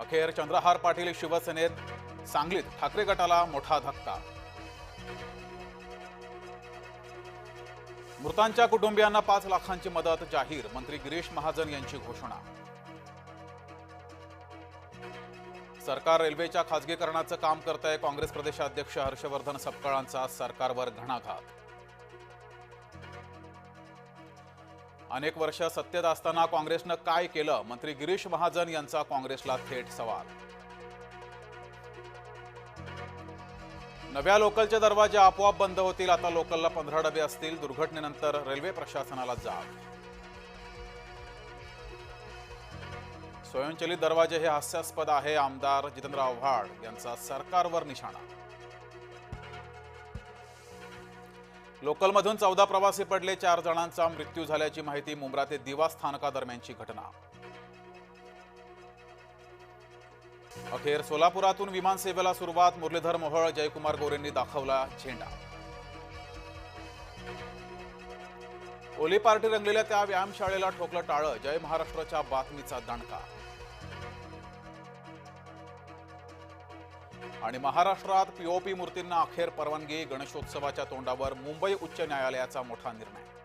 अखेर चंद्रहार पाटील शिवसेनेत सांगलीत ठाकरे गटाला मोठा धक्का. मृतांच्या कुटुंबियांना पाच लाखांची मदत जाहीर मंत्री गिरीश महाजन यांची घोषणा. सरकार रेल्वेच्या खासगीकरणाचं काम करत आहे काँग्रेस प्रदेशाध्यक्ष हर्षवर्धन सपकाळांचा सरकारवर घणाघात. अनेक वर्ष सत्तेत असताना काँग्रेसनं काय केलं? मंत्री गिरीश महाजन यांचा काँग्रेसला थेट सवाल. नव्या लोकलचे दरवाजे आपोआप बंद होतील. आता लोकलला पंधरा डबे असतील. दुर्घटनेनंतर रेल्वे प्रशासनाला जाग. स्वयंचलित दरवाजे हे हास्यास्पद आहे आमदार जितेंद्र आव्हाड यांचा सरकारवर निशाणा. लोकलमधून चौदा प्रवासी पडले चार जणांचा मृत्यू झाल्याची माहिती मुंब्रा ते दिवा स्थानकादरम्यानची घटना. अखेर सोलापुरातून विमानसेवेला सुरुवात मुरलीधर मोहोळ जयकुमार गोरेंनी दाखवला झेंडा. ओली पार्टी रंगलेल्या त्या व्यायामशाळेला ठोकलं टाळं जय महाराष्ट्राच्या बातमीचा दणका. आणि महाराष्ट्रात पीओपी मूर्तींना अखेर परवानगी गणेशोत्सवाच्या तोंडावर मुंबई उच्च न्यायालयाचा मोठा निर्णय.